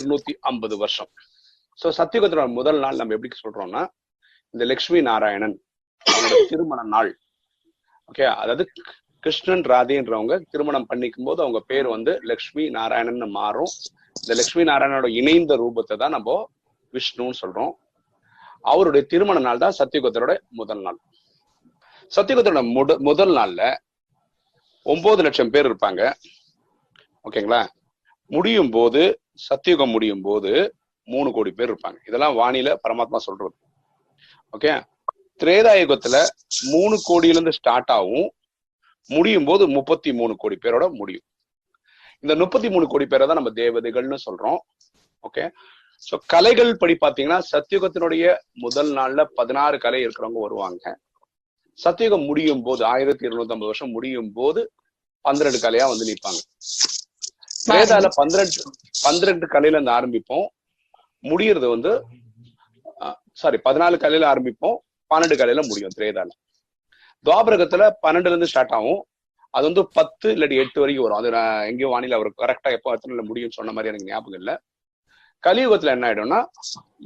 இருநூத்தி ஐம்பது வருஷம். சோ சத்தியுகத்தோட முதல் நாள் நம்ம எப்படி சொல்றோம்னா இந்த லக்ஷ்மி நாராயணன் அவங்களோட திருமண நாள். ஓகே அதாவது கிருஷ்ணன் ராதேன்றவங்க திருமணம் பண்ணிக்கும் போது அவங்க பேர் வந்து லக்ஷ்மி நாராயணன் மாறும். இந்த லக்ஷ்மி நாராயணனோட இணைந்த ரூபத்தை தான் நம்ம விஷ்ணுன்னு சொல்றோம். அவருடைய திருமண நாள் தான் சத்தியுகத்தோட முதல் நாள். சத்தியுகத்தோட முத முதல் நாள்ல ஒன்பது லட்சம் பேர் இருப்பாங்க. ஓகேங்களா முடியும் போது சத்தியுகம் முடியும் போது மூணு கோடி பேர் இருப்பாங்க. இதெல்லாம் வானில பரமாத்மா சொல்றது. ஓகே திரேதாயுகத்துல மூணு கோடியில இருந்து ஸ்டார்ட் ஆகும். முடியும் போது முப்பத்தி மூணு கோடி பேரோட முடியும். இந்த முப்பத்தி மூணு கோடி பேரை தான் நம்ம தேவதைகள்னு சொல்றோம். ஓகே சோ கலைகள் படி பார்த்தீங்கன்னா சத்தியுகத்தினுடைய முதல் நாள்ல பதினாறு கலை இருக்கிறவங்க வருவாங்க. சத்தியுகம் முடியும் போது ஆயிரத்தி இருநூத்தி ஐம்பது வருஷம் முடியும் போது பன்னிரெண்டு கலையா வந்து நிற்பாங்க வேதால பன்னிரெண்டு பன்னிரெண்டு கலையில இருந்து ஆரம்பிப்போம். முடியறது வந்து சாரி பதினாலு கலையில ஆரம்பிப்போம். பன்னெண்டு கலையில முடியும் திரேதால துவாபரகத்துல பன்னெண்டுல இருந்து ஸ்டார்ட் ஆகும். அது வந்து பத்து இல்லாட்டி எட்டு வரைக்கும் வரும். அது நான் எங்கேயோ வானிலை அவர் கரெக்டா எப்போ எத்தனை முடியும்னு சொன்ன மாதிரி எனக்கு ஞாபகம் இல்லை. கலியுகத்துல என்ன ஆயிடும்னா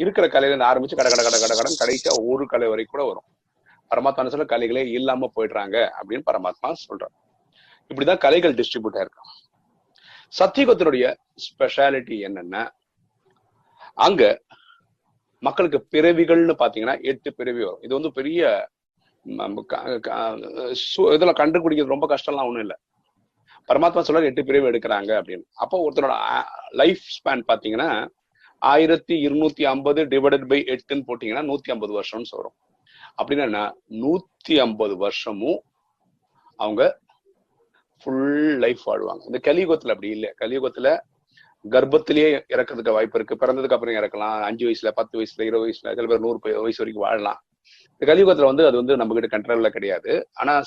இருக்கிற கலையில இருந்து ஆரம்பிச்சு கட கட கட கட கடன் கடைசியா ஒரு கலை வரைக்கும் கூட வரும். பரமாத்மா சொல்ல கலைகளே இல்லாம போயிடுறாங்க அப்படின்னு பரமாத்மா சொல்றாரு. இப்படிதான் கலைகள் டிஸ்ட்ரிபியூட் ஆயிருக்கான் சத்தியுகத்தினுடைய ஸ்பெஷாலிட்டி என்னன்னா அங்க மக்களுக்கு பிறவிகள்னு பாத்தீங்கன்னா எட்டு பிறவி வரும். இது வந்து பெரிய இதுல கண்டுபிடிக்கிறது ரொம்ப கஷ்டம்லாம் ஒண்ணும் இல்லை. பரமாத்மா சொல்ற எட்டு பிரிவு எடுக்கிறாங்க அப்படின்னு. அப்போ ஒருத்தனோட லைஃப் ஸ்பேன் பாத்தீங்கன்னா ஆயிரத்தி இருநூத்தி ஐம்பது டிவைடட் பை எட்டுன்னு போட்டீங்கன்னா நூத்தி ஐம்பது வருஷம்னு சொல்றோம். அப்படின்னா நூத்தி ஐம்பது வருஷமும் அவங்க ஃபுல் லைஃப் வாழ்வாங்க. இந்த கலியுகத்துல அப்படி இல்லை. கலியுகத்துல கர்ப்பத்திலேயே இறக்கிறதுக்கு வாய்ப்பு இருக்கு. பிறந்ததுக்கு அப்புறம் இறக்கலாம். அஞ்சு வயசுல பத்து வயசுல இருபது வயசுல சில பேர் நூறு வயசு வரைக்கும் வாழலாம். இந்த கலியுகத்துல வந்து அது வந்து நம்ம கிட்ட கண்ட்ரோல்ல கிடையாது. ஆனா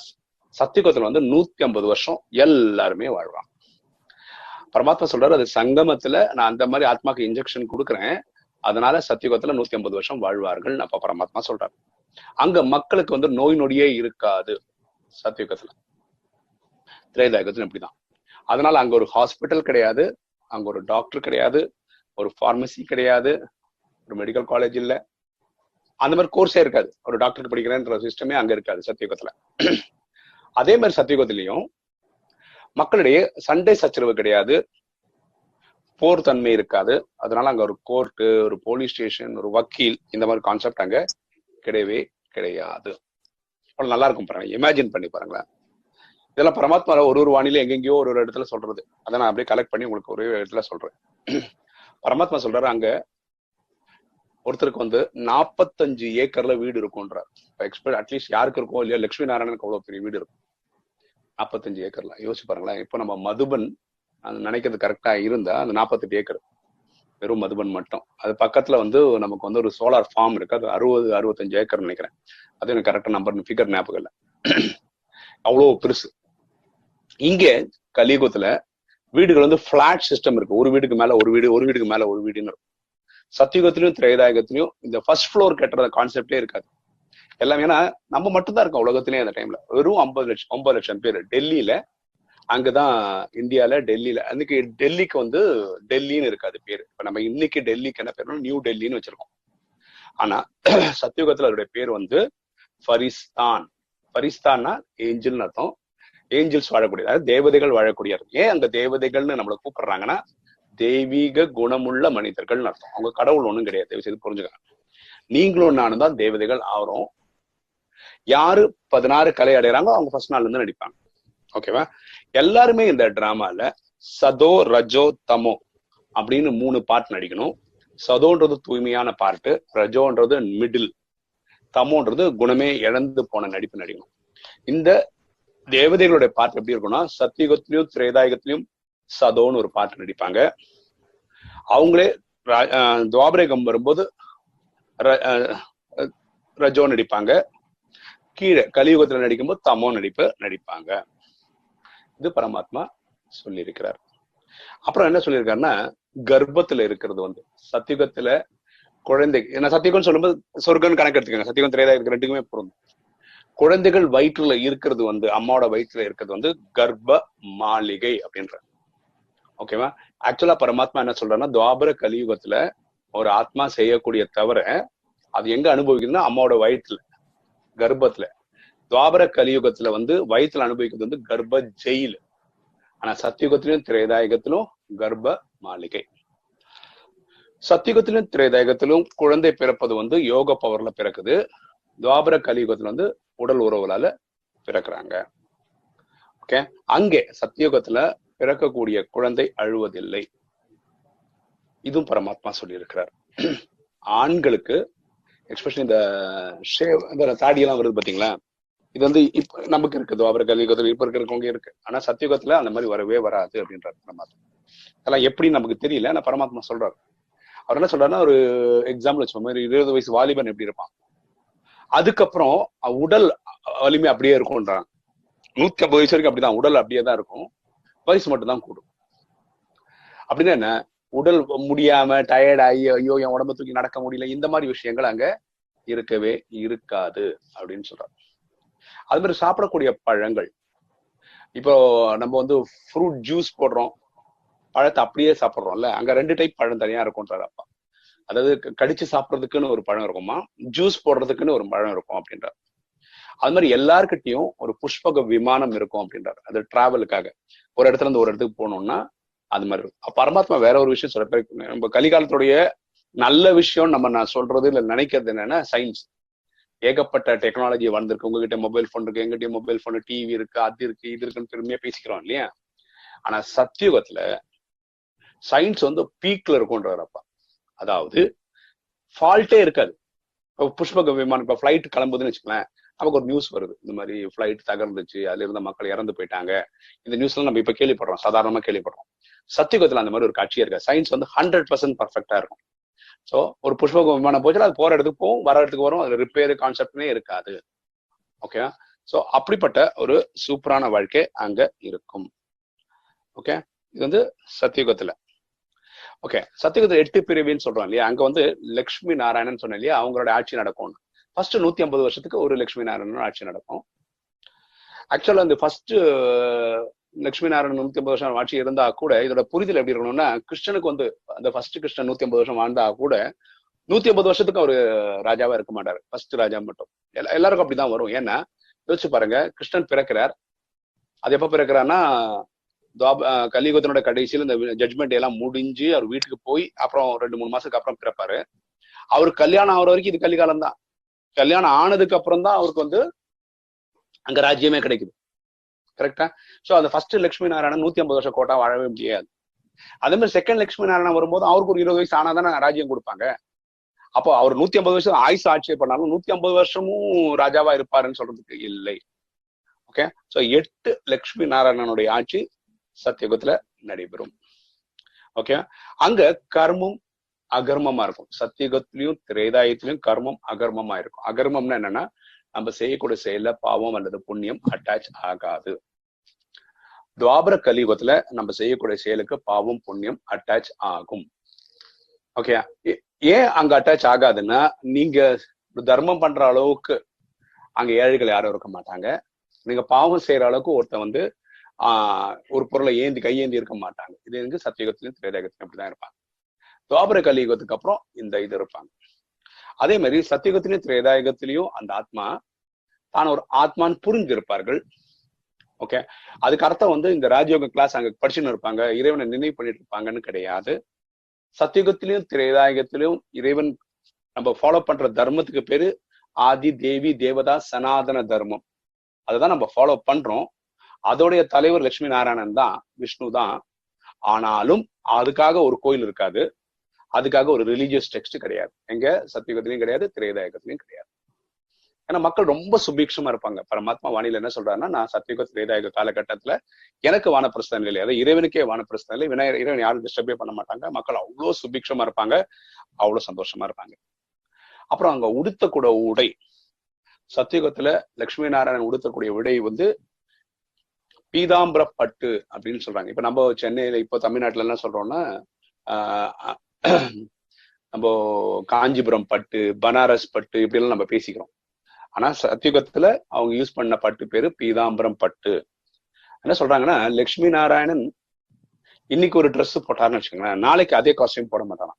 சத்தியுகத்துல வந்து நூத்தி ஐம்பது வருஷம் எல்லாருமே வாழ்வாங்க. பரமாத்மா சொல்றாரு அது சங்கமத்துல நான் அந்த மாதிரி ஆத்மாக்கு இன்ஜெக்ஷன் கொடுக்குறேன். அதனால சத்தியுகத்துல நூத்தி ஐம்பது வருஷம் வாழ்வார்கள் அப்ப பரமாத்மா சொல்றாரு. அங்க மக்களுக்கு வந்து நோய் நொடியே இருக்காது சத்தியுகத்துல திரேதாயுகத்துல இப்படிதான். அதனால அங்க ஒரு ஹாஸ்பிட்டல் கிடையாது அங்க ஒரு டாக்டர் கிடையாது ஒரு ஃபார்மசி கிடையாது ஒரு மெடிக்கல் காலேஜ் இல்ல. அந்த மாதிரி கோர்ஸே இருக்காது. ஒரு டாக்டர் படிக்கிறேன்ற சிஸ்டமே அங்க இருக்காது சத்தியுகத்துல அதே மாதிரி சத்தியுகத்திலையும் மக்களிடையே சண்டை சச்சரவு கிடையாது. போர் தன்மை இருக்காது. அதனால அங்க ஒரு கோர்ட்டு ஒரு போலீஸ் ஸ்டேஷன் ஒரு வக்கீல் இந்த மாதிரி கான்செப்ட் அங்க கிடையவே கிடையாது. அவ்வளவு நல்லா இருக்கும் பாருங்க இமேஜின் பண்ணி பாருங்களேன். இதெல்லாம் பரமாத்மா ஒரு ஒரு வானிலை எங்கெங்கயோ ஒரு ஒரு இடத்துல சொல்றது. அதை நான் அப்படியே கலெக்ட் பண்ணி உங்களுக்கு ஒரே இடத்துல சொல்றேன். பரமாத்மா சொல்றாரு அங்க ஒருத்தருக்கு வந்து நாற்பத்தஞ்சு ஏக்கர்ல வீடு இருக்கும்ன்றார். எக்ஸ்பெக்ட் அட்லீஸ்ட் யாருக்கு இருக்கும் இல்லையா லட்சுமி நாராயணனுக்கு அவ்வளவு பெரிய வீடு இருக்கும். நாற்பத்தஞ்சு ஏக்கர்ல. யோசிச்சு பாருங்களேன் இப்போ நம்ம மதுபன் அது நினைக்கிறது கரெக்டா இருந்தா அந்த நாற்பத்தெட்டு ஏக்கர் வெறும் மதுபன் மட்டும். அது பக்கத்துல வந்து நமக்கு வந்து ஒரு சோலார் ஃபார்ம் இருக்கு. அது அறுபது அறுபத்தஞ்சு ஏக்கர் நினைக்கிறேன். அது எனக்கு கரெக்டா நம்பர் ஃபிகர் ஞாபகம் இல்லை. அவ்வளோ பெருசு. இங்க கலியுகத்துல வீடுகள் வந்து பிளாட் சிஸ்டம் இருக்கு. ஒரு வீடுக்கு மேல ஒரு வீடு ஒரு வீடுக்கு மேல ஒரு வீடுன்னு இருக்கும். சத்தியுகத்திலயும் திரைதாயகத்திலயும் இந்த ஃபர்ஸ்ட் ஃப்ளோர் கட்டுற கான்செப்டே இருக்காது. எல்லாமே ஏன்னா நம்ம மட்டும்தான் இருக்கோம் உலகத்திலேயே அந்த டைம்ல வெறும் ஐம்பது லட்சம் ஒன்பது லட்சம் பேர். டெல்லியில அங்கதான் இந்தியால டெல்லியில அன்னைக்கு டெல்லிக்கு வந்து டெல்லின்னு இருக்காது பேரு. இப்ப நம்ம இன்னைக்கு டெல்லிக்கு என்ன பேர் நியூ டெல்லின்னு வச்சிருக்கோம். ஆனா சத்தியுகத்துல அதோடைய பேர் வந்து ஃபரிஸ்தான். ஃபரிஸ்தான்னா ஏஞ்சல்னு அர்த்தம். ஏஞ்சல்ஸ் வாழக்கூடிய அதாவது தேவதைகள் வாழக்கூடிய ஏன் அங்க தேவதைகள்னு நம்மளை கூப்பிடுறாங்கன்னா தெய்வீக குணமுள்ள மனிதர்கள்னு அர்த்தம். அவங்க கடவுள் ஒண்ணும் கிடையாது. தயவு செய்து புரிஞ்சுக்கணும் நீங்களும் நானும் தான் தேவதைகள் ஆகிறோம். யாரு பதினாறு கலை அடைகிறாங்களோ அவங்க ஃபர்ஸ்ட் நாள்ல இருந்து நடிப்பாங்க. ஓகேவா எல்லாருமே இந்த டிராமால சதோ ரஜோ தமோ அப்படின்னு மூணு பாட்டு நடிக்கணும். சதோன்றது தூய்மையான பாட்டு ரஜோன்றது மிடில் தமோன்றது குணமே இழந்து போன நடிப்பு நடிக்கணும். இந்த தேவதைகளுடைய பாட்டு எப்படி இருக்கும்னா சத்தியுகத்திலையும் திரேதாயுகத்திலையும் சதோன்னு ஒரு பாட்டு நடிப்பாங்க. அவங்களே துவாபரேகம் வரும்போது ரஜோ நடிப்பாங்க. கீழே கலியுகத்துல நடிக்கும்போது தமோ நடிப்பு நடிப்பாங்க. இது பரமாத்மா சொல்லியிருக்கிறார். அப்புறம் என்ன சொல்லியிருக்காருன்னா கர்ப்பத்துல இருக்கிறது வந்து சத்தியுகத்துல குழந்தை ஏன்னா சத்தியுகம் சொல்லும்போது சொர்க்கம்னு கணக்கு எடுத்துக்கோங்க. சத்தியுகம் திரேதாயுகம் ரெண்டுக்குமே பொருந்தும். குழந்தைகள் வயிற்றுல இருக்கிறது வந்து அம்மாவோட வயிற்றுல இருக்கிறது வந்து கர்ப்ப மாளிகை அப்படின்ற. ஓகேவா ஆக்சுவலா பரமாத்மா என்ன சொல்றாருன்னா துவாபர கலியுகத்துல ஒரு ஆத்மா செய்யக்கூடிய தவிர அது எங்க அனுபவிக்குதுன்னா அம்மாவோட வயிற்றுல கர்ப்பத்துல. துவாபர கலியுகத்துல வந்து வயிற்றுல அனுபவிக்கிறது வந்து கர்ப்ப ஜெயில். ஆனா சத்தியுகத்திலும் திரேதாயுகத்திலும் கர்ப்ப மாளிகை. சத்தியுகத்திலும் திரேதாயுகத்திலும் குழந்தை பிறப்பது வந்து யோக பவர்ல பிறக்குது. துவாபர கலியுகத்துல வந்து உடல் உறவுகளால பிறக்குறாங்க. ஓகே அங்கே சத்தியுகத்துல பிறக்கக்கூடிய குழந்தை அழுவதில்லை. இதுவும் பரமாத்மா சொல்லியிருக்கிறார். ஆண்களுக்கு எக்ஸ்பெஷலி இந்த ஷேவ் இந்த தாடியெல்லாம் வருது பாத்தீங்களா? இது வந்து இப்ப நமக்கு இருக்குது. அவர் கலியுகத்துல இப்ப இருக்கிறவங்க இருக்கு. ஆனா சத்தியுகத்துல அந்த மாதிரி வரவே வராது அப்படின்றாரு பரமாத்மா. அதெல்லாம் எப்படி நமக்கு தெரியல. ஆனா பரமாத்மா சொல்றாரு. அவர் என்ன சொல்றாருன்னா ஒரு எக்ஸாம்பிள் வச்ச மாதிரி இருபது வயசு வாலிபன் எப்படி இருப்பான்? அதுக்கப்புறம் உடல் வலிமை அப்படியே இருக்கும்ன்றாங்க நூத்தி ஐம்பது வயசு வரைக்கும் அப்படிதான் உடல் அப்படியே தான் இருக்கும். வயசு மட்டும் தான் கூடும். அப்படின்னா என்ன? உடல் முடியாம டயர்ட் ஆகி ஐயோ என் உடம்பு தூக்கி நடக்க முடியல இந்த மாதிரி விஷயங்கள் அங்க இருக்கவே இருக்காது அப்படின்னு சொல்றாங்க அது மாதிரி சாப்பிடக்கூடிய பழங்கள். இப்போ நம்ம வந்து ஃப்ரூட் ஜூஸ் போடுறோம். பழத்தை அப்படியே சாப்பிட்றோம்ல அங்க ரெண்டு டைப் பழம் தனியா இருக்கும்ன்றாரு அப்பா. அதாவது கடிச்சு சாப்பிட்றதுக்குன்னு ஒரு பழம் இருக்குமா? ஜூஸ் போடுறதுக்குன்னு ஒரு பழம் இருக்கும் அப்படின்றார். அது மாதிரி எல்லார்கிட்டையும் ஒரு புஷ்பக விமானம் இருக்கும் அப்படின்றார். அது டிராவலுக்காக ஒரு இடத்துல இருந்து ஒரு இடத்துக்கு போகணும்னா அது மாதிரி இருக்கும். பரமாத்மா வேற ஒரு விஷயம் சொல்ல நம்ம கலிகாலத்துடைய நல்ல விஷயம் நம்ம நான் சொல்றது இல்ல நினைக்கிறது என்னன்னா சயின்ஸ் ஏகப்பட்ட டெக்னாலஜி வந்திருக்கு உங்ககிட்ட மொபைல் போன் இருக்கு எங்கிட்ட மொபைல் போன் டிவி இருக்கு அது இருக்கு இது இருக்குன்னு பெருமையா பேசிக்கிறோம் இல்லையா? ஆனா சத்தியுகத்துல சயின்ஸ் வந்து பீக்ல இருக்கும்ன்றார் அப்பா. அதாவது ஃபால்ட்டே இருக்காது. இப்போ புஷ்பக விமானம் இப்போ ஃபிளைட் கிளம்புதுன்னு வச்சுக்கலாம் நமக்கு ஒரு நியூஸ் வருது. இந்த மாதிரி ஃப்ளைட் தகர்ந்துச்சு அதுல இருந்த மக்கள் இறந்து போயிட்டாங்க. இந்த நியூஸ்லாம் நம்ம இப்போ கேள்விப்படுறோம் சாதாரணமாக கேள்விப்படுறோம். சத்தியுகத்துல அந்த மாதிரி ஒரு காட்சியே இருக்காது. சயின்ஸ் வந்து ஹண்ட்ரட் பர்சன்ட் பர்ஃபெக்டாக இருக்கும். ஸோ ஒரு புஷ்பக விமானம் போச்சுன்னா அது போற இடத்துக்கு போகும் வர இடத்துக்கு வரும் அது ரிப்பேர் கான்செப்ட்னே இருக்காது. ஓகே ஸோ அப்படிப்பட்ட ஒரு சூப்பரான வாழ்க்கை அங்க இருக்கும். ஓகே இது வந்து சத்தியுகத்துல ஓகே சத்தியுகத்துல எட்டு பிரிவின்னு சொல்றோம் இல்லையா? அங்க வந்து லக்ஷ்மி நாராயணன் சொன்னேன் இல்லையா? அவங்களோட ஆட்சி நடக்கும் ஃபர்ஸ்ட் நூத்தி ஐம்பது வருஷத்துக்கு ஒரு லட்சுமி நாராயணன் ஆட்சி நடக்கும். ஆக்சுவலா இந்த ஃபர்ஸ்ட் லட்சுமி நாராயணன் நூத்தி ஐம்பது வருஷம் ஆட்சி இருந்தா கூட இதோட புரிதல் எப்படி இருக்கணும்னா கிருஷ்ணனுக்கு வந்து அந்த ஃபர்ஸ்ட் கிருஷ்ணன் நூத்தி ஐம்பது வருஷம் வாழ்ந்தா கூட நூத்தி ஐம்பது வருஷத்துக்கு அவரு ராஜாவா இருக்க மாட்டாரு. ஃபர்ஸ்ட் ராஜா மட்டும். எல்லாருக்கும் அப்படிதான் வரும். ஏன்னா யோசிச்சு பாருங்க கிருஷ்ணன் பிறக்கிறார். அது எப்ப பிறக்கிறான்னா கலியுகத்தினோட கடைசியில் இந்த ஜட்மெண்ட் எல்லாம் முடிஞ்சு அவர் வீட்டுக்கு போய் அப்புறம் ரெண்டு மூணு மாசத்துக்கு அப்புறம் பிறப்பாரு. அவர் கல்யாணம் ஆகிற வரைக்கும் இது கலிகாலம் தான். கல்யாணம் ஆனதுக்கு அப்புறம் தான் அவருக்கு வந்து அங்க ராஜ்யமே கிடைக்குது. கரெக்டா சோ அந்த ஃபர்ஸ்ட் லட்சுமி நாராயணன் நூத்தி ஐம்பது வருஷம் கோட்டா வாழவே முடியாது. அதே மாதிரி செகண்ட் லட்சுமி நாராயணன் வரும்போது அவருக்கு ஒரு இருபது வயசு ஆனாதானே ராஜ்யம் கொடுப்பாங்க. அப்போ அவர் நூத்தி ஐம்பது வருஷம் ஆயுசு ஆட்சி பண்ணாலும் நூத்தி ஐம்பது வருஷமும் ராஜாவா இருப்பாருன்னு சொல்றதுக்கு இல்லை. ஓகே சோ எட்டு லட்சுமி நாராயணனுடைய ஆட்சி சத்தியுகத்துல நடைபெறும். ஓகே அங்க கர்மம் அகர்மமா இருக்கும். சத்தியுகத்திலையும் திரேதாயத்திலையும் கர்மம் அகர்மமா இருக்கும். அகர்மம்னா என்னன்னா நம்ம செய்யக்கூடிய செயல பாவம் அல்லது புண்ணியம் அட்டாச் ஆகாது. துவாபர கலியுகத்துல நம்ம செய்யக்கூடிய செயலுக்கு பாவம் புண்ணியம் அட்டாச் ஆகும். ஓகே ஏன் அங்க அட்டாச் ஆகாதுன்னா நீங்க தர்மம் பண்ற அளவுக்கு அங்க ஏழைகள் யாரும் இருக்க மாட்டாங்க. நீங்க பாவம் செய்யற அளவுக்கு ஒருத்தன் வந்து ஆஹ் ஒரு பொருளை ஏந்தி கையேந்தி இருக்க மாட்டாங்க. இது எங்க சத்தியுகத்திலையும் திரேதகத்திலும் அப்படிதான் இருப்பாங்க. துவாபர கலியுகத்துக்கு அப்புறம் இந்த இது இருப்பாங்க. அதே மாதிரி சத்தியுகத்திலையும் திரேதாயுகத்திலையும் அந்த ஆத்மா தான் ஒரு ஆத்மான்னு புரிஞ்சிருப்பார்கள். ஓகே? அதுக்கு அர்த்தம் வந்து இந்த ராஜயோக கிளாஸ் அங்க படிச்சுன்னு இருப்பாங்க இறைவனை நினைவு பண்ணிட்டு இருப்பாங்கன்னு கிடையாது. சத்தியுகத்திலையும் திரேதாயுகத்திலையும் இறைவன் நம்ம ஃபாலோ பண்ற தர்மத்துக்கு பேரு ஆதி தேவி தேவதா சனாதன தர்மம். அதுதான் நம்ம ஃபாலோ பண்றோம். அதோடைய தலைவர் லட்சுமி நாராயணன் தான் விஷ்ணு தான். ஆனாலும் அதுக்காக ஒரு கோயில் இருக்காது. அதுக்காக ஒரு ரிலீஜியஸ் டெக்ஸ்ட் கிடையாது. எங்க? சத்தியுகத்திலையும் கிடையாது திரேதாயகத்திலையும் கிடையாது. ஏன்னா மக்கள் ரொம்ப சுபீட்சமா இருப்பாங்க. பரமாத்மா வானிலை என்ன சொல்றாருன்னா நான் சத்தியுக திரேதாயக காலகட்டத்துல எனக்கு வானப்பிரஸ்த இல்லை அதாவது இறைவனுக்கே வானப்பிரஸ்த இல்லை. விநாயகர் இறைவன் யாரும் டிஸ்டர்பே பண்ண மாட்டாங்க. மக்கள் அவ்வளோ சுபீட்சமா இருப்பாங்க. அவ்வளவு சந்தோஷமா இருப்பாங்க. அப்புறம் அங்க உடுத்தக்கூட உடை. சத்தியுகத்துல லட்சுமி நாராயணன் உடுத்தக்கூடிய உடை வந்து பீதாம்பரப்பட்டு அப்படின்னு சொல்றாங்க. இப்ப நம்ம சென்னையில இப்போ தமிழ்நாட்டுல என்ன சொல்றோம்னா நம்ம காஞ்சிபுரம் பட்டு பனாரஸ் பட்டு இப்படி எல்லாம் நம்ம பேசிக்கிறோம். ஆனா சத்தியுகத்துல அவங்க யூஸ் பண்ண பட்டு பேரு பீதாம்பரம் பட்டு. என்ன சொல்றாங்கன்னா லட்சுமி நாராயணன் இன்னைக்கு ஒரு ட்ரெஸ் போட்டாருன்னு வச்சுக்கோங்களேன். நாளைக்கு அதே காஸ்டியூம் போட மாட்டானா?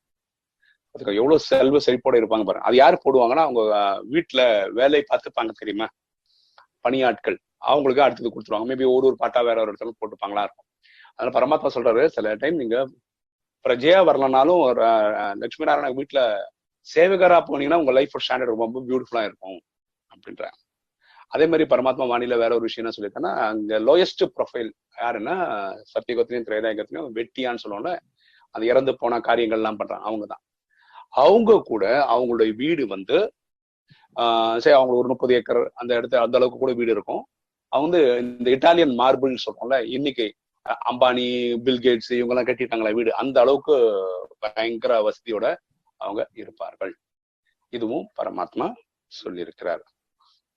அதுக்கு எவ்வளவு செல்வ செழிப்போட இருப்பாங்க பாருங்க. அது யாரு போடுவாங்கன்னா அவங்க வீட்டுல வேலை பார்த்துப்பாங்க தெரியுமா? பணியாட்கள் அவங்களுக்கு அடுத்தது கொடுத்துருவாங்க. மேபி ஒரு ஒரு பாட்டா வேற ஒரு இடத்துல போட்டுப்பாங்களா இருக்கும். அதனால பரமாத்மா சொல்றாரு சில டைம் நீங்க பிரஜையா வரலனாலும் ஒரு லட்சுமி நாராயண வீட்டுல சேவகரா போனீங்கன்னா உங்க லைஃப் ஸ்டாண்டர்ட் ரொம்ப பியூட்டிஃபுல்லா இருக்கும் அப்படின்ற அதே மாதிரி பரமாத்மா வாணியில வேற ஒரு விஷயம் என்ன சொல்லியிருக்கேன்னா அங்க லோயஸ்ட் ப்ரொஃபைல் யாருன்னா சத்தியகத்திலையும் திரைதாயகத்திலையும் வெட்டியான்னு சொல்லுவோம்ல அந்த இறந்து போன காரியங்கள் எல்லாம் பண்றாங்க அவங்க தான் அவங்க கூட அவங்களுடைய வீடு வந்து சரி அவங்க ஒரு முப்பது ஏக்கர் அந்த இடத்துல அந்த அளவுக்கு கூட வீடு இருக்கும். அவங்க வந்து இந்த இட்டாலியன் மார்பிள் சொல்றோம்ல இன்னைக்கு அம்பானி பில் கேட்ஸ் இவங்க எல்லாம் கட்டிட்டாங்களா வீடு அந்த அளவுக்கு பயங்கர வசதியோட அவங்க இருப்பார்கள். இதுவும் பரமாத்மா சொல்லியிருக்கிறார்.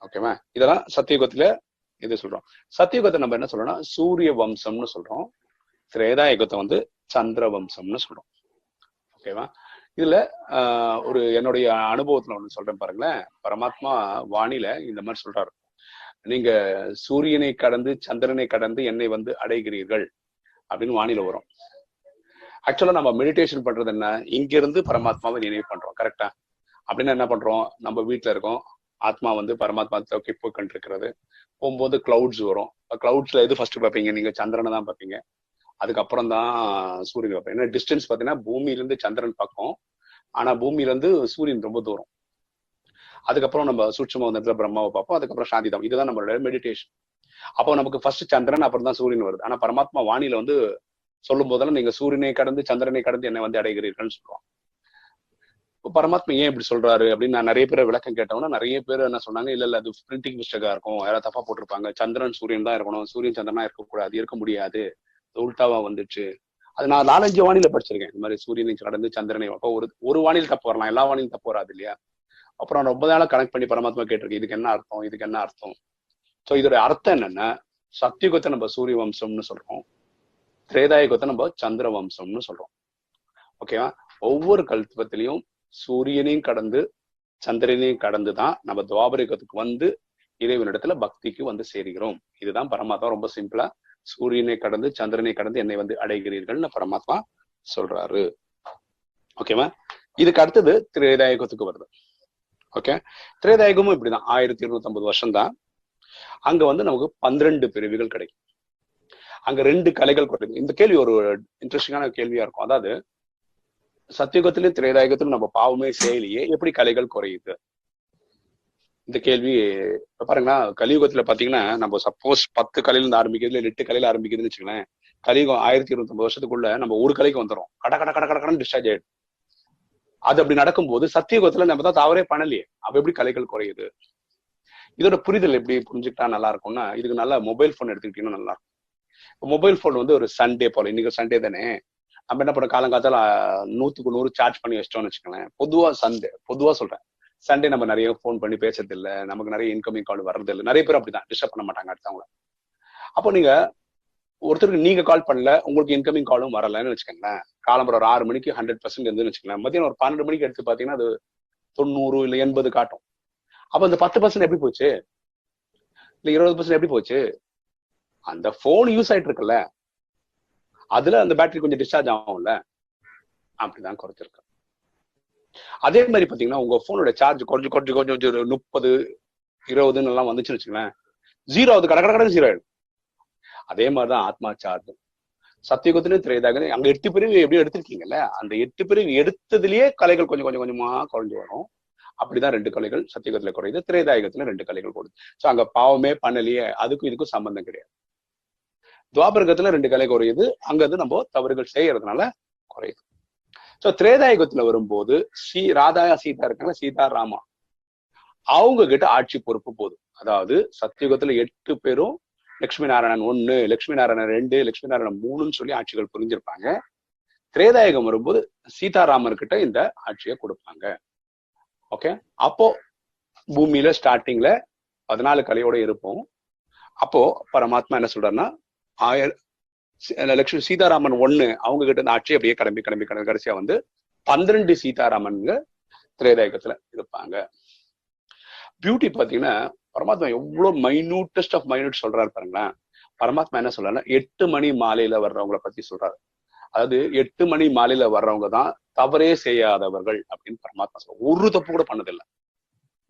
ஓகேவா? இதெல்லாம் சத்தியுகத்துல இது சொல்றோம். சத்தியுகத்தை நம்ம என்ன சொல்றோம்னா சூரிய வம்சம்னு சொல்றோம். திரேதாயுகத்தை வந்து சந்திர வம்சம்னு சொல்றோம். ஓகேவா? இதுல ஆஹ், ஒரு என்னுடைய அனுபவத்துல ஒண்ணு சொல்றேன் பாருங்களேன். பரமாத்மா வானில இந்த மாதிரி சொல்றாரு. நீங்க சூரியனை கடந்து சந்திரனை கடந்து என்னை வந்து அடைகிறீர்கள் அப்படின்னு வானில வரும். ஆக்சுவலா நம்ம மெடிடேஷன் பண்றது என்ன? இங்க இருந்து பரமாத்மாவை நினைவு பண்றோம் கரெக்டா அப்படின்னா என்ன பண்றோம்? நம்ம வீட்டுல இருக்கோம். ஆத்மா வந்து பரமாத்மா தோக்கி போய் போகும்போது கிளவுட்ஸ் வரும். கிளவுட்ஸ்ல எது ஃபர்ஸ்ட் பார்ப்பீங்க? நீங்க சந்திரனை தான் பார்ப்பீங்க. அதுக்கப்புறம் தான் சூரியன் பார்ப்போம் ஏன்னா டிஸ்டன்ஸ் பார்த்தீங்கன்னா பூமியிலிருந்து சந்திரன் பக்கம். ஆனா பூமியிலேருந்து சூரியன் ரொம்ப தூரம். அதுக்கப்புறம் நம்ம சூட்சமா வந்த இடத்துல பிரம்மாவை பார்ப்போம். அதுக்கப்புறம் சாந்திதம் இதுதான் நம்மளோட மெடிடேஷன் அப்போ நமக்கு ஃபர்ஸ்ட் சந்திரன் அப்புறம் தான் சூரியன் வருது. ஆனா பரமாத்மா வாணியில வந்து சொல்லும் போதெல்லாம் நீங்க சூரியனை கடந்து சந்திரனை கடந்து என்னை வந்து அடைகிறீர்கள்னு சொல்றோம் பரமாத்மா ஏன் இப்படி சொல்றாரு? அப்படின்னு நான் நிறைய பேர் விளக்கம் கேட்டோம்னா நிறைய பேர் என்ன சொன்னாங்க இல்ல இல்ல அது பிரிண்டிங் மிஸ்டேக்கா இருக்கும். யாராவது தப்பா போட்டிருப்பாங்க. சந்திரன் சூரியன் தான் இருக்கணும். சூரியன் சந்திரனா இருக்கக்கூடாது. இருக்க முடியாது. உல்டாவா வந்துச்சு. அது நான் நாலஞ்சு வானிலை படிச்சிருக்கேன். இந்த மாதிரி சூரியனை கடந்து சந்திரனை. அப்போ ஒரு ஒரு வானில் தப்பு வரலாம். எல்லா வானிலும் தப்பு வராது இல்லையா? அப்புறம் ரொம்ப நாளா கனெக்ட் பண்ணி பரமாத்மா கேட்டிருக்கேன். இதுக்கு என்ன அர்த்தம்? இதுக்கு என்ன அர்த்தம்? சோ இதோட அர்த்தம் என்னன்னா சத்தியுகத்தை நம்ம சூரிய வம்சம்னு சொல்றோம். திரேதாயுகத்தை நம்ம சந்திர வம்சம்னு சொல்றோம் ஓகேவா ஒவ்வொரு கல்பத்திலையும் சூரியனையும் கடந்து சந்திரனையும் கடந்து தான் நம்ம துவாபரிகத்துக்கு வந்து இறைவனிடத்துல பக்திக்கு வந்து சேருகிறோம். இதுதான் பரமாத்மா ரொம்ப சிம்பிளா சூரியனை கடந்து சந்திரனை கடந்து என்னை வந்து அடைகிறீர்கள்னு பரமாத்மா சொல்றாரு. ஓகேவா இதுக்கு அடுத்தது திரேதாயகத்துக்கு வருது. ஓகே திரேதாயகமும் இப்படிதான். ஆயிரத்தி இருநூத்தி ஐம்பது வருஷம் தான் அங்க வந்து நமக்கு பன்னிரண்டு பிரிவுகள் கிடைக்கும். அங்க ரெண்டு கலைகள் கிடைக்கும் இந்த கேள்வி ஒரு இன்ட்ரெஸ்டிங்கான கேள்வியா இருக்கும். அதாவது சத்தியுகத்திலும் திரேதாயகத்திலும் நம்ம பாவமே செய்யலையே. எப்படி கலைகள் குறையுது? இந்த கேள்வி இப்போ பாருங்களா கலியுகத்துல பாத்தீங்கன்னா நம்ம சப்போஸ் பத்து கலையில இருந்து ஆரம்பிக்கிறது இல்ல எட்டு கலையில ஆரம்பிக்குதுன்னு வச்சுக்கோங்களேன். கலியுகம் ஆயிரத்தி இருநூத்தி வருஷத்துக்குள்ள நம்ம ஒரு கலைக்கு வந்துடும் கட கட கட கடன்னு டிஸ்சார்ஜ் ஆயிடும். அது அப்படி நடக்கும்போது சத்தியுகத்துல நம்ம தான் தவறே பண்ணலையே. அப்ப எப்படி கலைகள் குறையுது? இதோட புரிதல் எப்படி புரிஞ்சுக்கிட்டா நல்லா இருக்கும்னா இதுக்கு நல்லா மொபைல் போன் எடுத்துக்கிட்டீங்கன்னா நல்லா இருக்கும். மொபைல் போன் வந்து ஒரு சண்டே போல இன்னைக்கு சண்டே தானே. நம்ம என்ன பண்ண காலங்காத்தால நூத்துக்கு நூறு சார்ஜ் பண்ணி வச்சிட்டோம்னு வச்சுக்கோங்களேன். பொதுவா சண்டே பொதுவா சொல்றேன். சண்டே நம்ம நிறைய ஃபோன் பண்ணி பேசுறது இல்ல நமக்கு நிறைய இன்கமிங் கால் வர்றது இல்லை நிறைய பேர் அப்படிதான். டிஸ்டர்ப் பண்ண மாட்டாங்க அடுத்தவங்கள. அப்போ நீங்க ஒருத்தருக்கு நீங்க கால் பண்ணல உங்களுக்கு இன்கமிங் காலும் வரலன்னு வச்சுக்கோங்களேன். காலம்பரம் ஒரு ஆறு மணிக்கு ஹண்ட்ரட் பர்சன்ட் இருந்துன்னு வச்சுக்கோங்களேன். மதியம் ஒரு பன்னெண்டு மணிக்கு எடுத்து பாத்தீங்கன்னா அது தொண்ணூறு இல்ல எண்பது காட்டும். அப்ப அந்த பத்து பர்சன்ட் எப்படி போச்சு? இல்ல இருபது பர்சன்ட் எப்படி போச்சு? அந்த போன் யூஸ் ஆயிட்டு இருக்குல்ல. அதுல அந்த பேட்டரி கொஞ்சம் டிஸ்சார்ஜ் ஆகும்ல. அப்படிதான் குறைச்சிருக்கேன் அதே மாதிரி பாத்தீங்கன்னா உங்க போனோட சார்ஜ் கொஞ்சம் கொஞ்சம் கொஞ்சம் கொஞ்சம் முப்பது இருபதுன்னு எல்லாம் வந்துச்சுன்னு வச்சுக்கோங்களேன். ஜீரோ அது கடை கடை ஜீரோ ஆயிடும். அதே மாதிரிதான் ஆத்மா சார்ஜ் சத்தியுகத்திலும் திரையதாக அங்க எட்டு பிரிவு எப்படி எடுத்திருக்கீங்கல்ல? அந்த எட்டு பிரிவு எடுத்ததுலயே கலைகள் கொஞ்சம் கொஞ்சம் கொஞ்சமா குறைஞ்சு வரும். அப்படிதான் ரெண்டு கலைகள் சத்தியகத்துல குறையுது திரைதாயகத்துல ரெண்டு கலைகள் கொடுது சோ அங்க பாவமே பண்ணலையே அதுக்கும் இதுக்கும் சம்பந்தம் கிடையாது. துவாபரகத்துல ரெண்டு கலை குறையுது. அங்க வந்து நம்ம தவறுகள் செய்யறதுனால குறையுது. சோ திரேதாயுகத்துல வரும்போது ஸ்ரீ ராதா சீதா இருக்காங்க சீதா ராமா. அவங்க கிட்ட ஆட்சி பொறுப்பு போதும். அதாவது சத்தியுகத்துல எட்டு பேரும் லட்சுமி நாராயணன் ஒன்னு லட்சுமி நாராயணன் ரெண்டு லட்சுமி நாராயணன் மூணுன்னு சொல்லி ஆட்சிகள் புரிஞ்சிருப்பாங்க. திரேதாயுகம் வரும்போது சீதாராமர் கிட்ட இந்த ஆட்சியை கொடுப்பாங்க. ஓகே அப்போ பூமியில ஸ்டார்டிங்ல பதினாலு கலையோட இருப்போம். அப்போ பரமாத்மா என்ன சொல்றாருன்னா ஆயிர லட்சுமி சீதாராமன் ஒண்ணு அவங்க கிட்ட இந்த ஆட்சி அப்படியே கிளம்பி கிளம்பி கிளம்பி கடைசியா வந்து பன்னிரண்டு சீதாராமன்ங்க திரேதாயகத்துல இருப்பாங்க. பியூட்டி பாத்தீங்கன்னா பரமாத்மா எவ்வளவு மைனூட்டஸ்ட் ஆஃப் மைனூட் சொல்றாரு பாருங்களேன். பரமாத்மா என்ன சொல்றாருன்னா எட்டு மணி மாலையில வர்றவங்கள பத்தி சொல்றாரு. அதாவது எட்டு மணி மாலையில வர்றவங்க தான் தவறே செய்யாதவர்கள் அப்படின்னு பரமாத்மா சொல்ற ஒரு தப்பு கூட பண்ணதில்லை.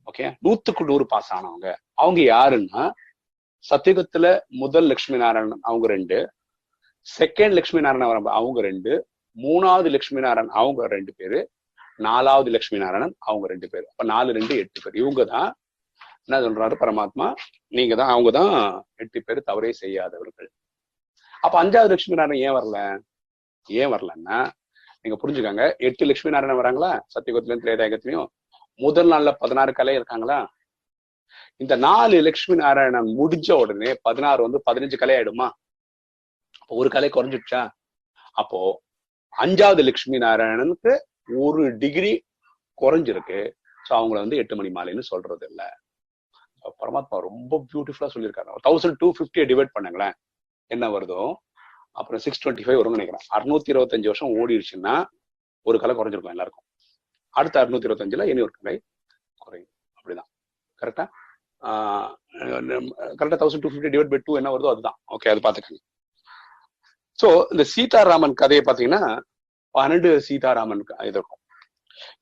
ஓகே நூத்துக்கு நூறு பாஸ் ஆனவங்க. அவங்க யாருன்னா சத்தியுகத்துல முதல் லட்சுமி நாராயணன் அவங்க ரெண்டு. செகண்ட் லட்சுமி நாராயணன் வர அவங்க ரெண்டு. மூணாவது லட்சுமி நாராயணன் அவங்க ரெண்டு பேரு. நாலாவது லட்சுமி நாராயணன் அவங்க ரெண்டு பேர். அப்ப நாலு ரெண்டு எட்டு பேர். இவங்க தான் என்ன சொல்றாரு பரமாத்மா? நீங்க தான் அவங்க தான் எட்டு பேர் தவறே செய்யாதவர்கள். அப்ப அஞ்சாவது லட்சுமி நாராயணன் ஏன் வரல? ஏன் வரலன்னா நீங்க புரிஞ்சுக்காங்க. எட்டு லட்சுமி நாராயணன் வராங்களா? சத்தியகுத்திலயும் திரேதாயகத்திலையும்? முதல் நாள்ல பதினாறு கலை இருக்காங்களா? இந்த நாலு லட்சுமி நாராயணன் முடிஞ்ச உடனே பதினாறு வந்து பதினஞ்சு கலை ஆயிடுமா? ஒரு கலை குறைஞ்சிடுச்சா? அப்போ அஞ்சாவது லட்சுமி நாராயணனுக்கு ஒரு டிகிரி குறைஞ்சிருக்கு. ஸோ அவங்கள வந்து எட்டு மணி மாலைன்னு சொல்றது இல்லை. பரமாத்மா ரொம்ப பியூட்டிஃபுல்லா சொல்லியிருக்காரு. தௌசண்ட் டூ ஃபிஃப்டியை டிவைட் பண்ணுங்களேன். என்ன வருதோ? அப்புறம் சிக்ஸ் டுவெண்ட்டி ஃபைவ் வரும்னு நினைக்கிறேன். அறுநூத்தி இருபத்தஞ்சு வருஷம் ஓடிடுச்சுன்னா ஒரு கலை குறைஞ்சிருக்கும் எல்லாருக்கும். அடுத்த அறுநூத்தி இருபத்தஞ்சுல இனி ஒரு கலை குறையும். அப்படிதான். கரெக்டா கரெக்டா thousand two fifty divide by two என்ன வருதோ அதுதான். ஓகே அது பாத்துக்கோங்க ஸோ இந்த சீதாராமன் கதையை பார்த்தீங்கன்னா பன்னெண்டு சீதாராமன் இது இருக்கும்.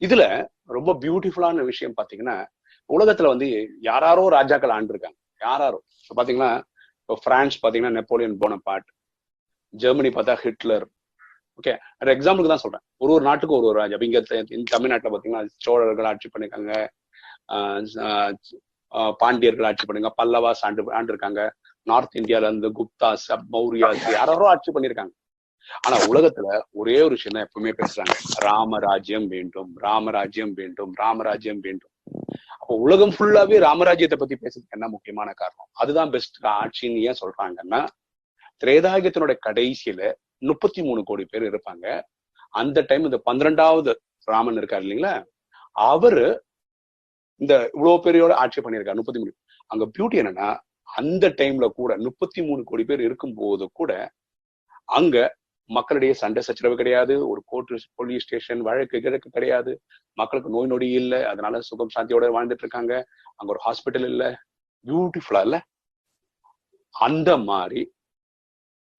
இதுல ரொம்ப பியூட்டிஃபுல்லான விஷயம் பாத்தீங்கன்னா உலகத்துல வந்து யாராரோ ராஜாக்கள் ஆண்டிருக்காங்க. யாராரோ. பாத்தீங்கன்னா இப்போ பிரான்ஸ் பாத்தீங்கன்னா நெப்போலியன் போனபாட் ஜெர்மனி பார்த்தா ஹிட்லர். ஓகே அது எக்ஸாம்பிளுக்கு தான் சொல்றேன். ஒரு ஒரு நாட்டுக்கு ஒரு ஒரு ராஜா. இங்க தமிழ்நாட்டுல பாத்தீங்கன்னா சோழர்கள் ஆட்சி பண்ணிருக்காங்க பாண்டியர்கள் ஆட்சி பண்ணுங்க பல்லவாஸ் ஆண்டு ஆண்டு இருக்காங்க நார்த் இந்தியால இருந்து குப்தாஸ் மௌரியாஸ் யாரோ ஆட்சி பண்ணிருக்காங்க. ஆனா உலகத்துல ஒரே ஒரு விஷயம் தான் எப்பவுமே பேசுறாங்க. ராமராஜ்யம் வேண்டும் ராமராஜ்யம் வேண்டும் ராமராஜ்யம் வேண்டும். அப்போ உலகம் ஃபுல்லாவே ராமராஜ்யத்தை பத்தி பேசுறதுக்கு என்ன முக்கியமான காரணம்? அதுதான் பெஸ்ட் ஆட்சின்னு ஏன் சொல்றாங்கன்னா திரேதாயகத்தினுடைய கடைசியில முப்பத்தி மூணு கோடி பேர் இருப்பாங்க. அந்த டைம் இந்த பன்னிரெண்டாவது ராமன் இருக்காரு இல்லைங்களா? அவரு இந்த இவ்வளவு பேரையோட ஆட்சி பண்ணியிருக்காரு முப்பத்தி மூணு. அங்க பியூட்டி என்னன்னா அந்த டைம்ல கூட முப்பத்தி மூணு கோடி பேர் இருக்கும் போது கூட அங்க மக்களிடையே சண்டை சச்சரவு கிடையாது. ஒரு கோர்ட் போலீஸ் ஸ்டேஷன் வழக்கு கிழக்கு கிடையாது. மக்களுக்கு நோய் நொடி இல்லை. அதனால சுகம் சாந்தியோட வாழ்ந்துட்டு இருக்காங்க. அங்க ஒரு ஹாஸ்பிட்டல் இல்ல. பியூட்டிஃபுல்லா இல்ல? அந்த மாதிரி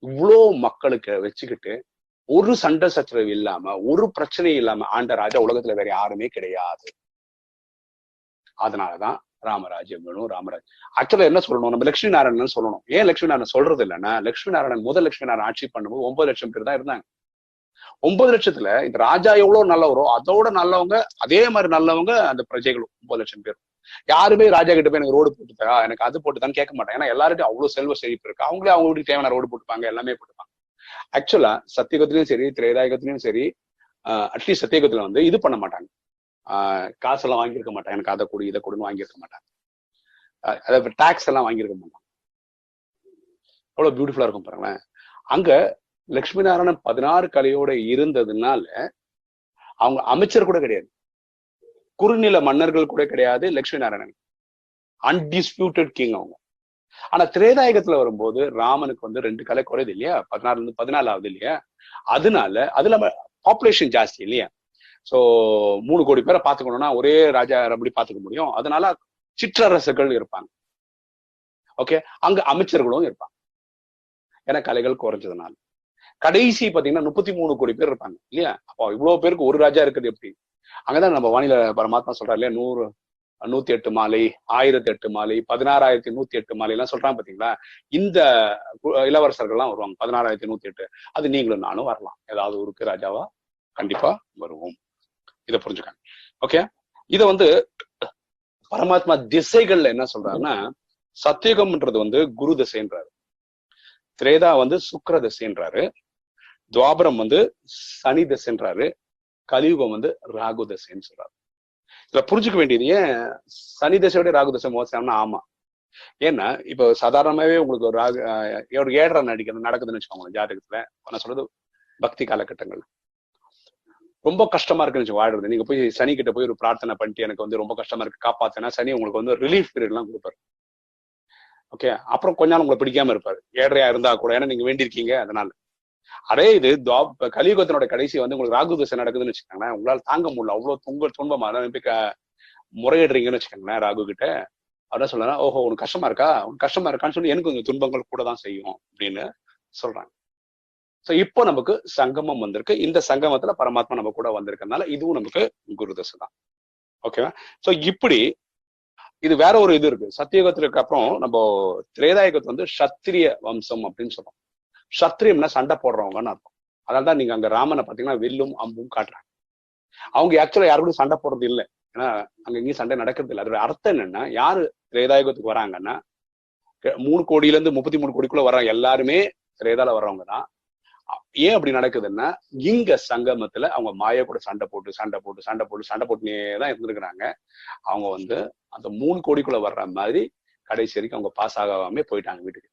இவ்வளோ மக்களுக்கு வச்சுக்கிட்டு ஒரு சண்டை சச்சரவு இல்லாம ஒரு பிரச்சனை இல்லாம ஆண்ட ராஜா உலகத்துல வேற யாருமே கிடையாது. அதனாலதான் ராமராஜ் வேணும் ராமராஜ். ஆக்சுவலா என்ன சொல்லணும்? நம்ம லட்சுமி நாராயணன் சொல்லணும். ஏன் லட்சுமி நாராயணன் சொல்றது இல்லைன்னா லட்சுமி நாராயணன் முதல் லட்சுமி நாராயணன் ஆட்சி பண்ணும்போது ஒன்பது லட்சம் பேர் தான் இருந்தாங்க. ஒன்பது லட்சத்துல இந்த ராஜா எவ்வளவு நல்லவரோ அதோட நல்லவங்க அதே மாதிரி நல்லவங்க அந்த பிரஜைகளும் ஒன்பது லட்சம் பேர். யாருமே ராஜா கிட்ட போய் எனக்கு ரோடு போட்டுதா? எனக்கு அது போட்டுதான்னு கேட்க மாட்டேன் ஏன்னா எல்லாருக்கும் அவ்வளவு செல்வ செழிப்பு இருக்கு. அவங்களே அவங்க வீட்டுக்கு தேவையான ரோடு போட்டுப்பாங்க எல்லாமே போட்டுப்பாங்க. ஆக்சுவலா சத்தியகத்திலயும் சரி திரேதாயகத்திலயும் சரி அட்லீஸ்ட் சத்தியகத்துல வந்து இது பண்ண மாட்டாங்க. காசெல்லாம் வாங்கியிருக்க மாட்டாங்க எனக்கு அதை கொடு இதை கொடுன்னு வாங்கியிருக்க மாட்டாங்க அதாவது டாக்ஸ் எல்லாம் வாங்கியிருக்க மாட்டாங்க அவ்வளவு பியூட்டிஃபுல்லா இருக்கும் பாருங்களேன். அங்க லக்ஷ்மி நாராயணன் பதினாறு கலையோட இருந்ததுனால அவங்க அமைச்சர் கூட கிடையாது. குறுநில மன்னர்கள் கூட கிடையாது லக்ஷ்மி நாராயணன் அன்டிஸ்பியூட்டட் கிங் அவங்க. ஆனா திரேதாயகத்துல வரும்போது ராமனுக்கு வந்து ரெண்டு கலை குறையுது இல்லையா? பதினாறுல இருந்து பதினாலு ஆகுது இல்லையா? அதனால அது இல்லாம பாப்புலேஷன் ஜாஸ்தி இல்லையா? சோ மூணு கோடி பேரை பார்த்துக்கணும்னா ஒரே ராஜா அப்படி பாத்துக்க முடியும். அதனால சிற்றரசுகள் இருப்பாங்க. ஓகே அங்க அமைச்சர்களும் இருப்பாங்க. ஏன்னா கலைகள் குறைஞ்சதுனால. கடைசி பாத்தீங்கன்னா முப்பத்தி மூணு கோடி பேர் இருப்பாங்க. இல்லையா? அப்போ இவ்வளவு பேருக்கு ஒரு ராஜா இருக்குது எப்படி? அங்கதான் நம்ம வானிலை பரமாத்மா சொல்றாரு இல்லையா? நூறு நூத்தி எட்டு மாலை ஆயிரத்தி எட்டு மாலை பதினாறாயிரத்தி நூத்தி எட்டு மாலை எல்லாம் சொல்றாங்க பாத்தீங்களா இந்த இளவரசர்கள் எல்லாம் வருவாங்க. பதினாறாயிரத்தி நூத்தி எட்டு. அது நீங்களும் நானும் வரலாம். ஏதாவது ஊருக்கு ராஜாவா? கண்டிப்பா வருவோம். இதை புரிஞ்சுக்காங்க. ஓகே இதை வந்து பரமாத்மா திசைகள்ல என்ன சொல்றாருன்னா சத்தியுகம்ன்றது வந்து குரு திசைன்றாரு. திரேதா வந்து சுக்கர திசைன்றாரு. துவாபரம் வந்து சனி திசைன்றாரு. கலியுகம் வந்து ராகு திசைன்னு சொல்றாரு. இதுல புரிஞ்சுக்க வேண்டியது ஏன்? சனி திசையோட ராகு திசை மோசம்னா ஆமா. ஏன்னா இப்போ சாதாரணமாவே உங்களுக்கு ஒரு ராகு ஒரு ஏழரை நடிக்கிறது நடக்குதுன்னு வச்சுக்கோங்களேன் ஜாதகத்துல நான் சொல்றது பக்தி காலகட்டங்கள் ரொம்ப கஷ்டமா இருக்குன்னு வாழ்றது. நீங்க போய் சனி கிட்ட போய் ஒரு பிரார்த்தனை பண்ணிட்டு எனக்கு வந்து ரொம்ப கஷ்டமா இருக்கு காப்பாத்தினா சனி உங்களுக்கு வந்து ரிலீஃப் பீரியட் எல்லாம் கொடுப்பாரு. ஓகே அப்புறம் கொஞ்ச நாள் உங்களை பிடிக்காம இருப்பாரு. ஏழையா இருந்தா கூட ஏன்னா நீங்க வேண்டியிருக்கீங்க அதனால. அதே இது கலியுகத்தினோட கடைசி வந்து உங்களுக்கு ராகு தசை நடக்குதுன்னு வச்சுக்கோங்களேன் உங்களால தாங்க முடியல. அவ்வளவு துங்க துன்பமா முறையிடுறீங்கன்னு வச்சுக்கோங்களேன் ராகு கிட்ட. அதான் சொல்றேன் ஓஹோ உனக்கு கஷ்டமா இருக்கா? உனக்கு கஷ்டமா இருக்கான்னு சொல்லி எனக்கு கொஞ்சம் துன்பங்கள் கூட தான் செய்யும் அப்படின்னு சொல்றாங்க. சோ இப்போ நமக்கு சங்கமம் வந்திருக்கு. இந்த சங்கமத்துல பரமாத்மா நம்ம கூட வந்திருக்கனால இதுவும் நமக்கு குரு தசை தான். ஓகேவா சோ இப்படி இது வேற ஒரு இது இருக்கு. சத்தியுகத்துக்கு அப்புறம் நம்ம திரேதாயுகத்து வந்து சத்திரிய வம்சம் அப்படின்னு சொல்றோம். சத்திரியம்னா சண்டை போடுறவங்கன்னு அர்த்தம். அதனால தான் நீங்க அங்க ராமனை பாத்தீங்கன்னா வில்லும் அம்பும் காட்டுறாங்க. அவங்க ஆக்சுவலா யாரு கூட சண்டை போடுறது இல்லை. ஏன்னா அங்க இங்கேயும் சண்டை நடக்கிறது இல்லை. அதோட அர்த்தம் என்னன்னா யாரு திரேதாயுகத்துக்கு வராங்கன்னா மூணு கோடியில இருந்து முப்பத்தி மூணு கோடிக்குள்ள வர்றாங்க எல்லாருமே திரேதால வர்றவங்க தான். ஏன் அப்படி நடக்குதுன்னா இங்க சங்கமத்துல அவங்க மாய கூட சண்டை போட்டு சண்டை போட்டு சண்டை போட்டு சண்டை போட்டுனே தான் இருந்திருக்கிறாங்க. அவங்க வந்து அந்த மூணு கோடிக்குள்ள வர்ற மாதிரி கடைசி வரைக்கும் அவங்க பாஸ் ஆகாம போயிட்டாங்க வீட்டுக்கு.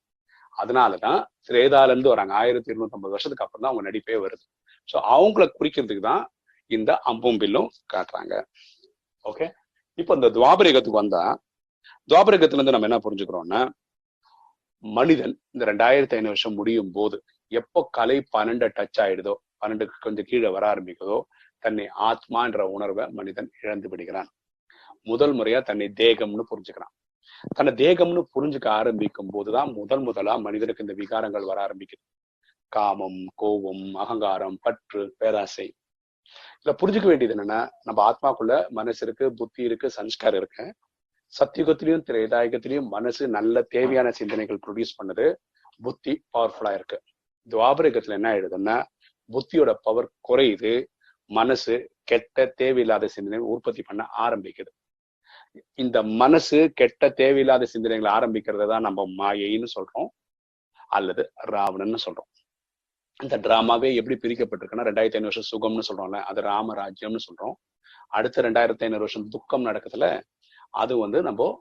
அதனாலதான் திரேதால இருந்து வராங்க. ஆயிரத்தி இருநூத்தி ஐம்பது வருஷத்துக்கு அப்புறம் தான் அவங்க நடிப்பே வருது. ஸோ அவங்கள குறிக்கிறதுக்கு தான் இந்த அம்பும் பில்லும் காட்டுறாங்க. ஓகே இப்போ இந்த துவாபரேகத்துக்கு வந்தா துவாபரகத்துல இருந்து நம்ம என்ன புரிஞ்சுக்கிறோம்னா மனிதன் இந்த ரெண்டாயிரத்தி ஐநூறு வருஷம் முடியும் போது எப்போ கலை பன்னெண்டு டச் ஆயிடுதோ பன்னெண்டுக்கு கொஞ்சம் கீழே வர ஆரம்பிக்குதோ தன்னை ஆத்மான்ற உணர்வை மனிதன் இழந்து விடுகிறான். முதல் முறையா தன்னை தேகம்னு புரிஞ்சுக்கிறான். தன்னை தேகம்னு புரிஞ்சுக்க ஆரம்பிக்கும் போதுதான் முதல் முதலா மனிதனுக்கு இந்த விகாரங்கள் வர ஆரம்பிக்குது. காமம் கோபம் அகங்காரம் பற்று பேராசை. இதுல புரிஞ்சுக்க வேண்டியது என்னன்னா நம்ம ஆத்மாக்குள்ள மனசு இருக்கு புத்தி இருக்கு சன்ஸ்காரம் இருக்கு. சத்தியுகத்திலையும் திரைதாயகத்திலையும் மனசு நல்ல தேவையான சிந்தனைகள் ப்ரொடியூஸ் பண்ணுது. புத்தி பவர்ஃபுல்லா இருக்கு. துவாபரகத்துல என்ன ஆயிடுதுன்னா புத்தியோட பவர் குறையுது மனசு கெட்ட தேவையில்லாத சிந்தனை உற்பத்தி பண்ண ஆரம்பிக்குது. இந்த மனசு கெட்ட தேவையில்லாத சிந்தனைகளை ஆரம்பிக்கிறத தான் நம்ம மாயைன்னு சொல்றோம் அல்லது ராவணன்னு சொல்றோம். இந்த டிராமாவே எப்படி பிரிக்கப்பட்டிருக்குன்னா ரெண்டாயிரத்தி ஐநூறு வருஷம் சுகம்னு சொல்றோம்ல அது ராமராஜ்யம்னு சொல்றோம். அடுத்த ரெண்டாயிரத்தி ஐநூறு வருஷம் துக்கம் நடக்கத்துல அது வந்து நம்ம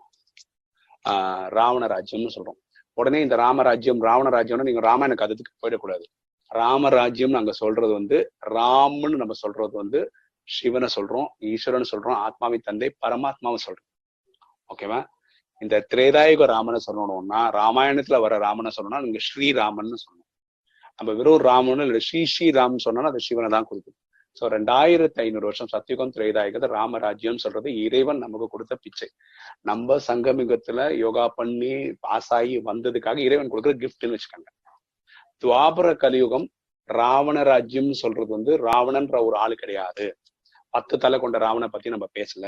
ஆஹ் ராவண ராஜ்யம்னு சொல்றோம். உடனே இந்த ராமராஜ்யம் ராவண ராஜ்யம்னு நீங்க ராமாயண கதத்துக்கு போயிடக்கூடாது. ராமராஜ்யம் நாங்க சொல்றது வந்து ராம்னு நம்ம சொல்றது வந்து சிவனை சொல்றோம் ஈஸ்வரன் சொல்றோம் ஆத்மாவின் தந்தை பரமாத்மாவை சொல்றோம். ஓகேவா இந்த திரேதாயுக ராமனை சொல்லணும்னா ராமாயணத்துல வர ராமனை சொல்லணும்னா நீங்க ஸ்ரீராமன்னு சொல்லணும் நம்ம வெறும் ராமன் இல்லை ஸ்ரீ ஸ்ரீராம் சொன்னா அது சிவனை தான் கொடுக்கும் ஸோ ரெண்டாயிரத்தி ஐநூறு வருஷம் சத்தியுகம் திரேதாயுகத்தை ராமராஜ்யம் சொல்றது இறைவன் நமக்கு கொடுத்த பிச்சை. நம்ம சங்கமிகத்துல யோகா பண்ணி பாஸ் ஆகி வந்ததுக்காக இறைவன் கொடுக்குற கிஃப்ட்னு வச்சுக்கோங்க. துவாபர கலியுகம் ராவண ராஜ்யம்னு சொல்றது வந்து ராவணன்ற ஒரு ஆள் கிடையாது. பத்து தலை கொண்ட ராவண பத்தி நம்ம பேசல.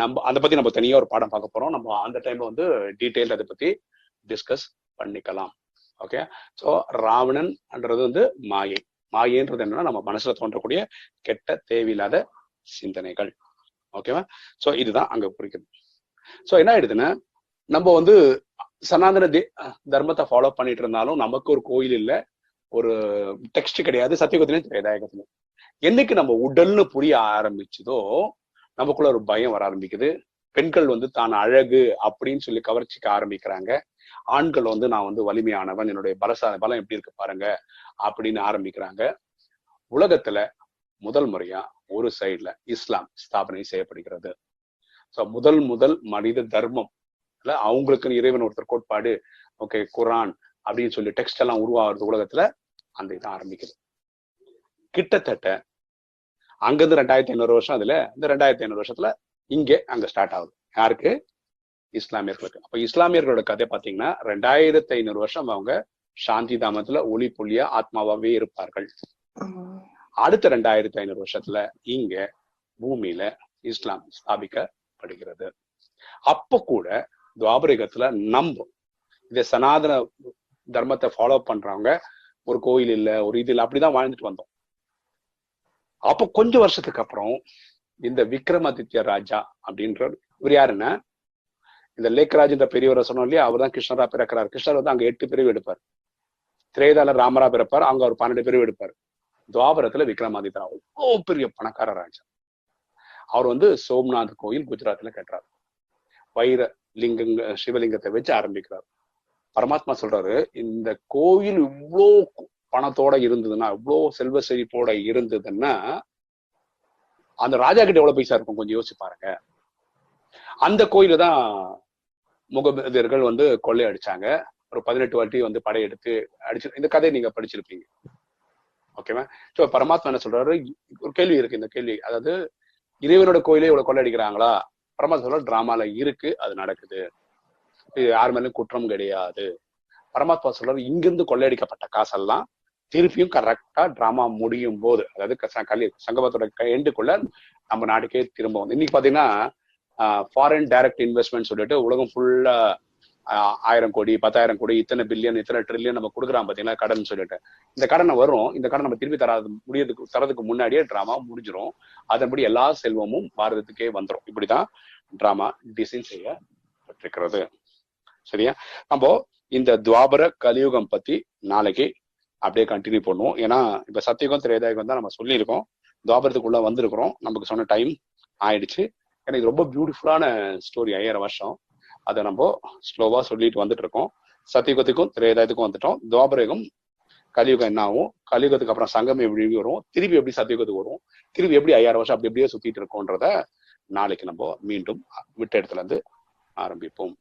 நம்ம அதை பத்தி நம்ம தனியா ஒரு பாடம் பார்க்க போறோம். நம்ம அந்த டைம்ல வந்து டீட்டெயில் அதை பத்தி டிஸ்கஸ் பண்ணிக்கலாம். ஓகே ஸோ ராவணன்ன்றது வந்து மாயை. மாயைன்றது என்னன்னா நம்ம மனசுல தோன்றக்கூடிய கெட்ட தேவையில்லாத சிந்தனைகள். ஓகேவா சோ இதுதான் அங்க குறிக்குது சோ என்ன ஆயிடுதுன்னா நம்ம வந்து சனாதன தே- தர்மத்தை ஃபாலோ பண்ணிட்டு இருந்தாலும் நமக்கு ஒரு கோயில் இல்ல ஒரு டெக்ஸ்ட் கிடையாது சத்தியகுத்திலையும் திரேதாயகத்திலும் என்னைக்கு நம்ம உடல்னு புரிய ஆரம்பிச்சதோ நமக்குள்ள ஒரு பயம் வர ஆரம்பிக்குது. பெண்கள் வந்து தான் அழகு அப்படின்னு சொல்லி கவர்ச்சிக்க ஆரம்பிக்கிறாங்க. ஆண்கள் வந்து நான் வந்து வலிமையானவன் என்னுடைய பலசா பலம் எப்படி இருக்கு பாருங்க அப்படின்னு ஆரம்பிக்கிறாங்க. உலகத்துல முதல் முறையா ஒரு சைடுல இஸ்லாம் ஸ்தாபனை செய்யப்படுகிறது. ஸோ முதல் முதல் மனித தர்மம் இல்ல அவங்களுக்குன்னு இறைவன் ஒருத்தர் கோட்பாடு ஓகே குரான் அப்படின்னு சொல்லி டெக்ஸ்ட் எல்லாம் உருவாகிறது உலகத்துல அந்த இதை ஆரம்பிக்குது. கிட்டத்தட்ட அங்கிருந்து ரெண்டாயிரத்தி ஐநூறு வருஷம் அதுல இந்த ரெண்டாயிரத்தி ஐநூறு வருஷத்துல இங்கே அங்க ஸ்டார்ட் ஆகுது. யாருக்கு? இஸ்லாமியர்களுக்கு. அப்ப இஸ்லாமியர்களோட கதை பாத்தீங்கன்னா ரெண்டாயிரத்தி ஐநூறு வருஷம் அவங்க சாந்தி தாமத்துல ஒளி புள்ளியா ஆத்மாவாவே இருப்பார்கள். அடுத்த ரெண்டாயிரத்தி ஐநூறு வருஷத்துல இங்க பூமியில இஸ்லாம் ஸ்தாபிக்கப்படுகிறது. அப்ப கூட துவாபரிகத்துல நம்ப இத சனாதன தர்மத்தை ஃபாலோ பண்றவங்க ஒரு கோயில் இல்ல ஒரு இது இல்ல அப்படிதான் வாழ்ந்துட்டு வந்தோம். அப்ப கொஞ்ச வருஷத்துக்கு அப்புறம் இந்த விக்ரமாதித்ய ராஜா அப்படின்ற இவர் யாருன்னா இந்த லேக்கராஜ்ன்ற பெரியவரை சொன்னோம் இல்லையா அவர் தான் கிருஷ்ணரா பிறக்கிறார். கிருஷ்ணர் வந்து அங்க எட்டு பிரிவு எடுப்பார். திரேதால ராமரா பிறப்பார் அங்க அவர் பன்னெண்டு பிரிவு எடுப்பார். துவாபரத்துல விக்ரமாதித்யா அவ்வளோ பெரிய பணக்கார ராஜா. அவர் வந்து சோம்நாத் கோயில் குஜராத்ல கட்டுறார். வைர லிங்கங்க சிவலிங்கத்தை வச்சு ஆரம்பிக்கிறார். பரமாத்மா சொல்றாரு இந்த கோயில் இவ்வளோ பணத்தோட இருந்ததுன்னா இவ்வளோ செல்வ செழிப்போட இருந்ததுன்னா அந்த ராஜா கிட்ட எவ்வளவு பைசா இருக்கும்? கொஞ்சம் யோசிச்சு பாருங்க. அந்த கோயில தான் முகமதியர்கள் வந்து கொள்ளை அடிச்சாங்க. ஒரு பதினெட்டு வாட்டி வந்து படையெடுத்து அடிச்சு இந்த கதையை நீங்க படிச்சிருப்பீங்க. ஓகேவா ஸோ பரமாத்மா என்ன சொல்றாரு? ஒரு கேள்வி இருக்கு இந்த கேள்வி. அதாவது இறைவனோட கோயிலே இவ்வளவு கொள்ளையடிக்கிறாங்களா பரமாத்மா சொல்ற டிராமால இருக்கு அது நடக்குது. இது யார் மேலும் குற்றம் கிடையாது. பரமாத்மா சொல்றாரு இங்கிருந்து கொள்ளையடிக்கப்பட்ட காசெல்லாம் திருப்பியும் கரெக்டா டிராமா முடியும் போது அதாவது க- சங்கமத்தோட எண்டுக்குள்ள நம்ம நாட்டுக்கே திரும்ப வந்து. இன்னைக்கு பாத்தீங்கன்னா ஃபாரின் டைரக்ட் இன்வெஸ்ட்மெண்ட் சொல்லிட்டு உலகம் ஃபுல்லா ஆயிரம் கோடி பத்தாயிரம் கோடி இத்தனை பில்லியன் இத்தனை ட்ரில்லியன் நம்ம கொடுக்குறான் பாத்தீங்களா கடன் சொல்லிட்டு. இந்த கடனை வரும் இந்த கடன் நம்ம திருப்பி தராது முடியறதுக்கு தரதுக்கு முன்னாடியே டிராமா முடிஞ்சிரும். அதன்படி எல்லா செல்வமும் பாரதத்துக்கே வந்துடும் இப்படிதான் டிராமா டிசைன் செய்யப்பட்டிருக்கிறது. சரியா? நம்ம இந்த துவாபர கலியுகம் பத்தி நாளைக்கு அப்படியே கண்டினியூ பண்ணுவோம். ஏன்னா இப்ப சத்தியகம் திரேதாயுகம் தான் நம்ம சொல்லியிருக்கோம். துவாபரத்துக்குள்ள வந்திருக்கிறோம். நமக்கு சொன்ன டைம் ஆயிடுச்சு. ஏன்னா இது ரொம்ப பியூட்டிஃபுல்லான ஸ்டோரி ஐயாயிரம் வருஷம். அதை நம்ம ஸ்லோவா சொல்லிட்டு வந்துட்டு இருக்கோம் சத்தியுகத்துக்கும் திரேதாயத்துக்கும் வந்துட்டோம். துவாபரயுகம் கலியுகம் என்ன ஆகும்? கலியுகத்துக்கு அப்புறம் சங்கம் எப்படி வரும். திருப்பி எப்படி சத்தியுகத்துக்கு வரும்? திருப்பி எப்படி ஐயாயிரம் வருஷம் அப்படி அப்படியே சுத்திட்டு இருக்கோன்றத நாளைக்கு நம்ம மீண்டும் விட்ட இடத்துல இருந்து ஆரம்பிப்போம்.